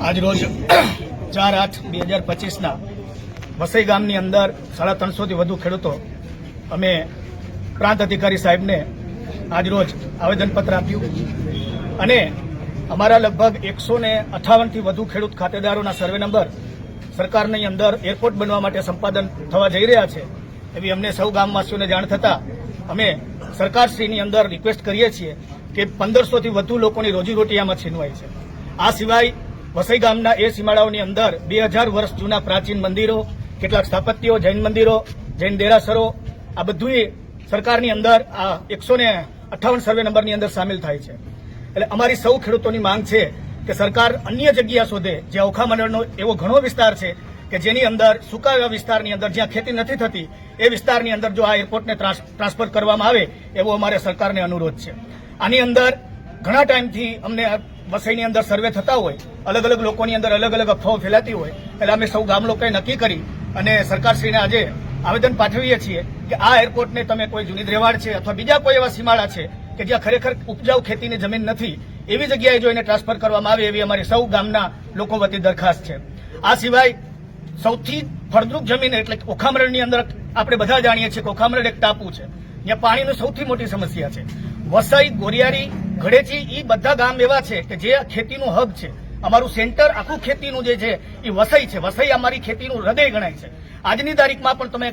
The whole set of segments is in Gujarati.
આજરોજ ચાર આઠ બે હજાર પચીસના વસઈ ગામની અંદર સાડા ત્રણસોથી વધુ ખેડૂતો અમે પ્રાંત અધિકારી સાહેબને આજરોજ આવેદનપત્ર આપ્યું. અને અમારા લગભગ એકસો ને અઠાવનથી વધુ ખેડૂત ખાતેદારોના સર્વે નંબર સરકારની અંદર એરપોર્ટ બનવા માટે સંપાદન થવા જઈ રહ્યા છે, એવી અમને સૌ ગામવાસીઓને જાણ થતાં અમે સરકારશ્રીની અંદર રિક્વેસ્ટ કરીએ છીએ કે પંદરસોથી વધુ લોકોની રોજીરોટી આમાં છીનવાય છે. આ સિવાય વસઈ ગામના એ સીમાડાઓની અંદર બે હજાર વર્ષ જૂના પ્રાચીન મંદિરો, કેટલાક સ્થાપત્યો, જૈન મંદિરો, જૈન દેરાસરો, આ બધું સરકારની અંદર આ એકસો ને અઠ્ઠાવન સર્વે નંબરની અંદર સામેલ થાય છે. એટલે અમારી સૌ ખેડૂતોની માંગ છે કે સરકાર અન્ય જગ્યા શોધે, જે ઓખા મંડળનો એવો ઘણો વિસ્તાર છે કે જેની અંદર સુકાવ્યા વિસ્તારની અંદર જ્યાં ખેતી નથી થતી, એ વિસ્તારની અંદર જો આ એરપોર્ટને ટ્રાન્સ- ટ્રાન્સફર કરવામાં આવે, એવો અમારે સરકારને અનુરોધ છે. આની અંદર ઘણા ટાઈમથી અમને વસઈની અંદર સર્વે થતા હોય, અલગ અલગ લોકોની અંદર અલગ અલગ અફવાઓ ફેલાતી હોય, એટલે અમે સૌ ગામ લોકોએ નક્કી કરી અને સરકારશ્રીને આજે આવેદન પાઠવીએ છીએ કે આ એરપોર્ટને તમે કોઈ જૂની રેવાડ છે અથવા બીજા કોઈ એવા સીમાડા છે કે જ્યાં ખરેખર ઉપજાઉ ખેતીની જમીન નથી, એવી જગ્યાએ જો એને ટ્રાન્સફર કરવામાં આવે એવી અમારી સૌ ગામના લોકો વતી દરખાસ્ત છે. આ સિવાય સૌથી ફળદ્રુપ જમીન એટલે ઓખામરણની અંદર આપણે બધા જાણીએ છીએ કે ઓખામરણ એક ટાપુ છે. ત્યાં પાણીની સૌથી મોટી સમસ્યા છે. વસાઈ, ગોરિયારી ગળેચી એ બધા ગામ એવા છે કે જે ખેતીનું હબ છે. અમારું સેન્ટર આખું ખેતીનું જે છે એ વસઈ છે. વસઈ અમારી ખેતીનું હૃદય ગણાય છે. આજની તારીખમાં પણ તમે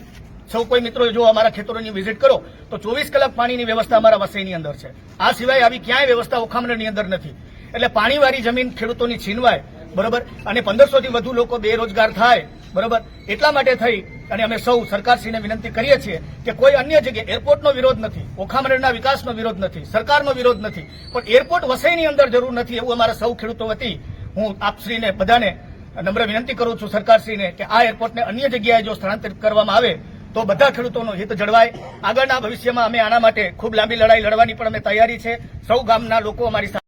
સૌ કોઈ મિત્રો જો અમારા ખેતરોની વિઝિટ કરો, તો ચોવીસ કલાક પાણીની વ્યવસ્થા અમારા વસઈની અંદર છે. આ સિવાય આવી ક્યાંય વ્યવસ્થા ઓખામણની અંદર નથી. એટલે પાણીવાળી જમીન ખેડૂતોની છીનવાય, બરોબર? અને પંદરસોથી વધુ લોકો બેરોજગાર થાય, બરોબર? એટલા માટે થઈ અને અમે સૌ સરકારશ્રીને વિનંતી કરીએ છીએ કે કોઈ અન્ય જગ્યાએ એરપોર્ટનો વિરોધ નથી ઓખામરેડના વિકાસનો વિરોધ નથી, સરકારનો વિરોધ નથી. પણ એરપોર્ટ વસઈની અંદર જરૂર નથી એવું અમારા સૌ ખેડૂતો વતી હું આપશ્રીને બધાને નમ્ર વિનંતી કરું છું સરકારશ્રીને કે આ એરપોર્ટને અન્ય જગ્યાએ જો સ્થળાંતરિત કરવામાં આવે તો બધા ખેડૂતોનું હિત જળવાય. આગળના ભવિષ્યમાં અમે આના માટે ખૂબ લાંબી લડાઈ લડવાની પણ અમે તૈયારી છે. સૌ ગામના લોકો અમારી સાથે